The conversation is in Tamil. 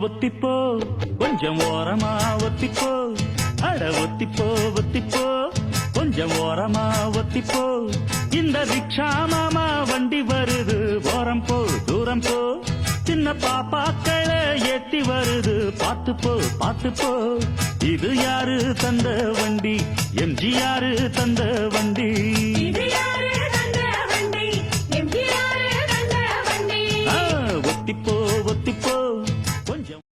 ஒத்திப்போ கொஞ்சம் ஓரமா ஒத்திப்போ. அட ஒத்திப்போ ஒத்திப்போ கொஞ்சம் ஓரமா ஒத்திப்போ. இந்த ரிக்ஷா மாமா வண்டி வருது ஓரம் போ தூரம் போ. சின்ன பாப்பாக்களை ஏத்தி வருது பார்த்து போ பார்த்து போ. இது யாரு தந்த வண்டி? எம்ஜிஆர் தந்த வண்டி. யாரு தந்த வண்டி. ஆ, ஒத்திப்போ ஒத்திப்போ.